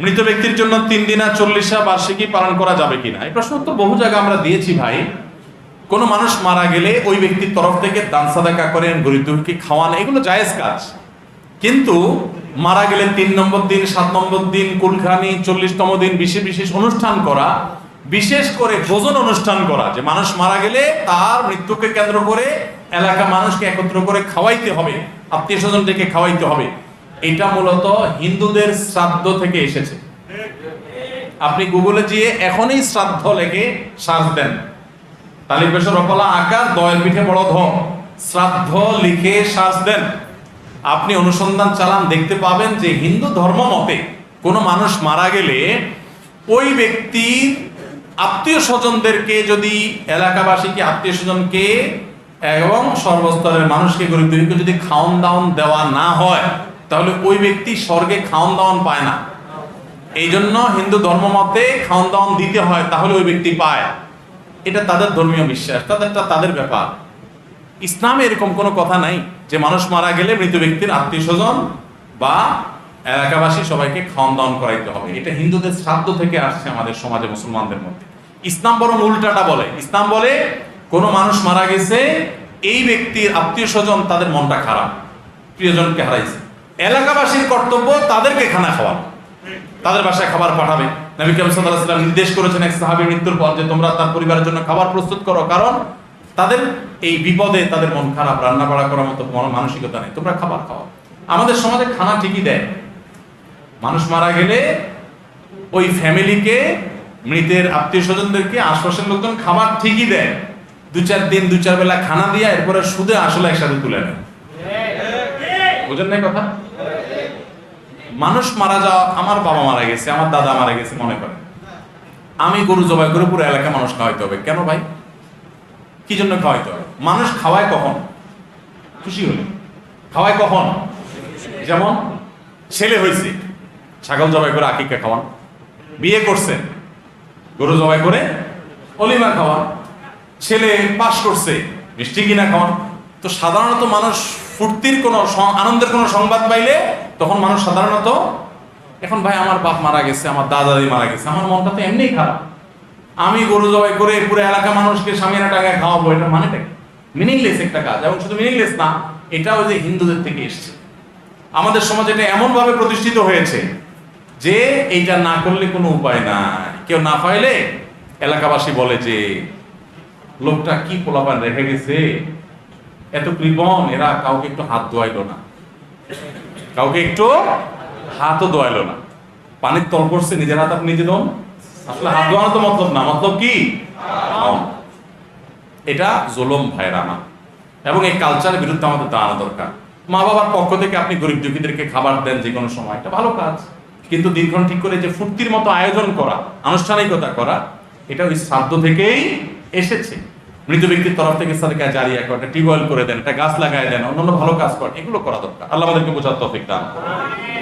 মৃত ব্যক্তির জন্য তিন দিনা চল্লিশা বার্ষিকী পালন করা যাবে কিনা? এই প্রশ্ন তো বহু জায়গায় আমরা দিয়েছি ভাই। কোনো মানুষ মারা গেলে ওই ব্যক্তির তরফ থেকে দান সাদাকা করেন গরিব দুঃখী খাওয়ান, এগুলো জায়েজ কাজ। কিন্তু মারা গেলে তিন নম্বর দিন, সাত নম্বর দিন কুলখানি চল্লিশতম দিন বিশেষ বিশেষ অনুষ্ঠান করা, বিশেষ করে ভোজন অনুষ্ঠান করা। যে মানুষ মারা গেলে তার মৃত্যুকে কেন্দ্র করে এলাকা মানুষকে একত্র করে খাওয়াইতে হবে, আত্মীয় স্বজন থেকে খাওয়াইতে হবে। এটা মূলত হিন্দুদের শ্রাদ্ধ থেকে এসেছে। আপনি গুগলে গিয়ে এখনই শ্রাদ্ধ লেগে সার্চ দেন। তালিক বেশর রকলা আকার, দয়ের পিঠে বড় ধ শ্রাদ্ধ লিখে সার্চ দেন। আপনি অনুসন্ধান চালান, দেখতে পাবেন যে হিন্দু ধর্ম মতে কোনো মানুষ মারা গেলে ওই ব্যক্তির আত্মীয় স্বজনদেরকে যদি এলাকাবাসীকে, আত্মীয় স্বজনকে এবং সর্বস্তরের মানুষকে, গরিব যদি খাওন দাওন দেওয়া না হয় তাহলে ওই ব্যক্তি স্বর্গে খাওন দাওন পায় না। এই জন্য হিন্দু ধর্ম মতে খাওন দাওন দিতে হয়, তাহলে ওই ব্যক্তি পায়। এটা তাদের ধর্মীয় বিশ্বাস তাদেরটা তাদের ব্যাপার। ইসলামে এরকম কোনো কথা নাই যে মানুষ মারা গেলে মৃত ব্যক্তির আত্মীয় স্বজন বা এলাকাবাসী সবাইকে খাওয়ান দাওয়ান করাইতে হবে। এটা হিন্দুদের শ্রাদ্ধ থেকে আসছে আমাদের সমাজে মুসলমানদের মধ্যে। ইসলাম বরং উল্টাটা বলে। ইসলাম বলে, কোনো মানুষ মারা গেছে, এই ব্যক্তির আত্মীয় স্বজন তাদের মনটা খারাপ, প্রিয়জনকে হারাইছে। এলাকাবাসীর কর্তব্য তাদেরকে খানা খাওয়ানো। তাদের বাসায় খাবার পাঠাবে। নবী করিম সাল্লাল্লাহু আলাইহি নির্দেশ করেছেন এক সাহাবীর মৃত্যুর পর যে তোমরা তার পরিবারের জন্য খাবার প্রস্তুত করো কারণ তাদের এই বিপদে তাদের মন খারাপ রান্না বাড়া করার মতো মন- মানসিকতা নেই। তোমরা খাবার খাওয়া আমাদের সমাজে খানা ঠিকই দেয়। মানুষ মারা গেলে ওই ফ্যামিলিকে মৃতের আত্মীয় স্বজনদেরকে আশপাশের লোকজন খাবার ঠিকই দেয়। দু চার দিন দু চার বেলা খানা দিয়ে এরপরে সুদে আসলে একসাথে তুলে নেয়। বুঝেন নাই কথা? মানুষ মারা যাওয়া আমার বাবা মারা গেছে, আমার দাদা মারা গেছে, মনে করে আমি গরু জবাই করে পুরো এলাকা মানুষ খাওয়াইতে হবে। কেন ভাই? কি জন্য খাওয়াইতে হবে? মানুষ খাওয়ায় কখন? খুশি হলে। খাওয়ায় কখন? যেমন ছেলে হয়েছে, ছাগল জবাই করে আকিকা খাওয়ান। বিয়ে করছেন গরু জবাই করে অলিমা খাওয়ান। ছেলে পাশ করছে, মিষ্টি কিনা খাওয়ান। তো সাধারণত মানুষ ফুর্তির কোনো আনন্দের কোনো সংবাদ পাইলে তখন মানুষ সাধারণত, এখন ভাই আমার বাপ মারা গেছে, আমার দাদাদি মারা গেছে, আমার মনটা তো এমনিই খারাপ। আমি গরু জবাই করে পুরো এলাকা মানুষকে স্বামীরা টাকায় খাওয়াবো, এটা মানেটা কি? মিনিংলেস একটা কাজ, এবং শুধু মিনিংলেস না, এটাও যে হিন্দুদের থেকে এসছে। আমাদের সমাজ এটা এমন ভাবে প্রতিষ্ঠিত হয়েছে যে এইটা না করলে কোনো উপায় নাই। কেউ না পাইলে এলাকাবাসী বলে যে, লোকটা কি পোলাপান রেখে গেছে? এত কৃপণ, এরা কাউকে একটু হাত ধোয়াইল না। কাউকে একটু হাতও ধোয়াইলো না। পানির তল করছে নিজের হাত আপনি নিজে দন আসলে হাত ধোয়ানো তো মতলব না মতলব কি? এটা জুলুম ভাইয়ের আমার এবং এই কালচারের বিরুদ্ধে আমাদের দাঁড়ানো দরকার। মা বাবার পক্ষ থেকে আপনি গরিব দুঃখীদেরকে খাবার দেন যে কোনো সময় এটা ভালো কাজ। কিন্তু দিনক্ষণ ঠিক করে যে ফুর্তির মতো আয়োজন করা আনুষ্ঠানিকতা করা এটা ওই শ্রাদ্ধ থেকেই এসেছে। মৃত ব্যক্তির তরফ থেকে সাদকা জারি একটা একটা টিউবওয়েল করে দেন, একটা গাছ লাগায় দেন অন্য ভালো কাজ করেন, এগুলো করা দরকার আল্লাহ আমাদেরকে বোঝার তফিক দান করুন।